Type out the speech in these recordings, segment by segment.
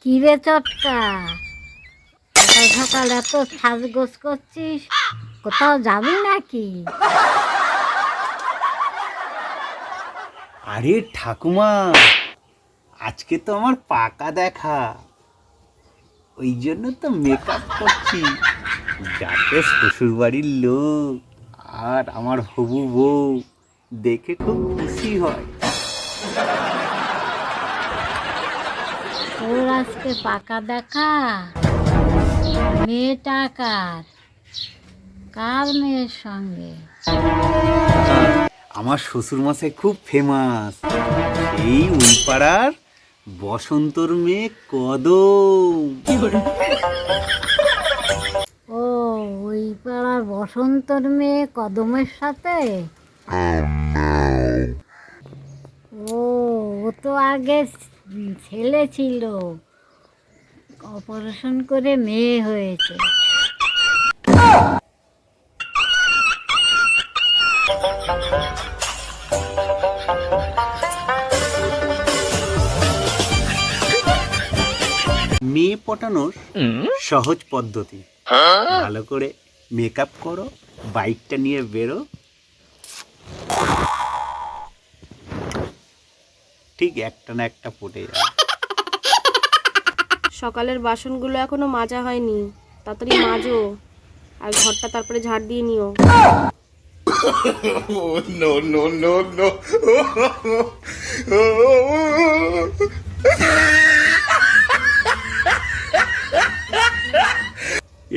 কি রে চটকা? সকাল সকাল এত সাজগোজ করছিস? কোথাও যাবি নাকি? আরে ঠাকুমা আজকে তো আমার পাকা দেখা। ওই জন্য তো মেকআপ করছি। যাতে শ্বশুর বাড়ির লোক আর আমার হবু বউ দেখে খুব খুশি হয়। তোর আজকে পাকা দেখা। মেয়েটা কার? কার মেয়ের সঙ্গে? আমার শ্বশুর মশাই খুব ফেমাস এই উলপাড়ার বসন্তর মেয়ে কদম। ও ওই পাড়ার বসন্তর মেয়ে কদমের সাথে? ও ও তো আগে ছেলে ছিল। অপারেশন করে মেয়ে হয়েছে। মেয়ে পটানোর সহজ পদ্ধতি। ভালো করে মেকআপ করো বাইকটা নিয়ে বেরো। ঠিক একটা না একটা পটে যাবে সকালের বাসনগুলো এখনও মাজা হয়নি। তাড়াতাড়ি মাজো আর ঘরটা তারপরে ঝাড় দিয়ে নিও।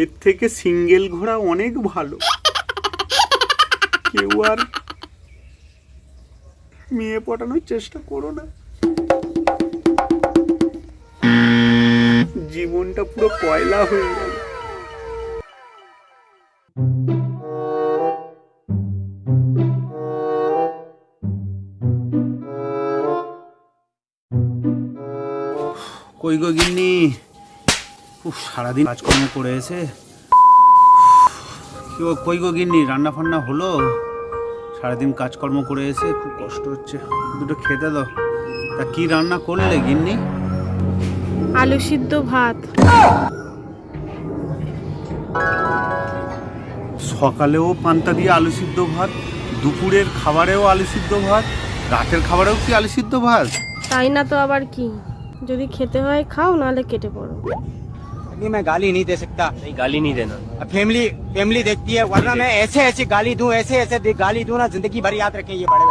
এর থেকে সিঙ্গেল ঘোড়া অনেক ভালো। কেউ আর মেয়ে পটানোর চেষ্টা করো না। জীবনটা পুরো কয়লা হয়ে গেল। কই গো গিন্নি? উফ, সারাদিন কাজকর্ম করে এসে। কই গো গিন্নি রান্না ফান্না হলো? সারাদিন কাজকর্ম করে এসে খুব কষ্ট হচ্ছে। দুটো খেতে দাও। তা কি রান্না করলে গিন্নি? আলু সিদ্ধ ভাত। সকালেও পান্তা দিয়ে আলু সিদ্ধ ভাত দুপুরের খাবারেও আলু সিদ্ধ ভাত রাতের খাবারেও কি আলু সিদ্ধ ভাত? তাই না তো আবার কি? যদি খেতে হয় খাও নাহলে কেটে পড়ো। नहीं मैं गाली नहीं दे सकता। नहीं गाली नहीं देना। फैमिली फैमिली देखती है वरना मैं ऐसे ऐसे गाली दूँ ऐसे ऐसे गाली दूँ ना ज़िंदगी भर याद रखें ये बड़े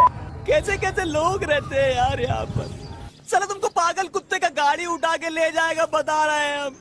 कैसे कैसे लोग रहते हैं यार यहाँ पर? चलो तुमको पागल कुत्ते का गाड़ी उठा के ले जाएगा बता रहे हैं हम।